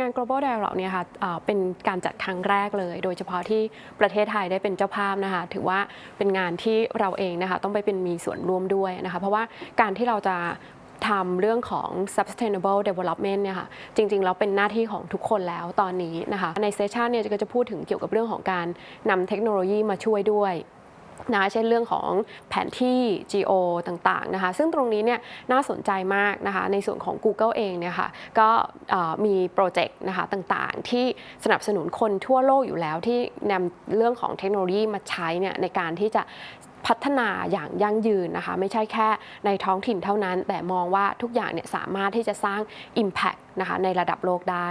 งาน global Dialogue เนี่ยค่ะเอ่อเป็นการจัดครั้งแรกเลย โดยเฉพาะที่ประเทศไทยได้เป็นเจ้าภาพนะคะ ถือว่าเป็นงานที่เราเองนะคะต้องไปเป็นมีส่วนร่วมด้วยนะคะ เพราะว่าการที่เราจะทำเรื่องของ sustainable development เนี่ยค่ะ จริงๆ แล้วเป็นหน้าที่ของทุกคนแล้วตอนนี้นะคะ ในเซสชันเนี่ยก็จะพูดถึงเกี่ยวกับเรื่องของการนำเทคโนโลยีมาช่วยด้วย นะคะเช่นเรื่องของแผนที่ geo ต่างๆนะคะซึ่งตรงนี้เนี่ยน่าสนใจมากนะคะในส่วนของ Google เองเนี่ยค่ะก็มีโปรเจกต์นะคะต่างๆ ที่สนับสนุนคนทั่วโลกอยู่แล้วที่นำเรื่องของเทคโนโลยีมาใช้เนี่ยในการที่จะพัฒนาอย่างยั่งยืนนะคะ ไม่ใช่แค่ในท้องถิ่นเท่านั้น แต่มองว่าทุกอย่างเนี่ยสามารถที่จะสร้าง Impact นะคะในระดับโลกได้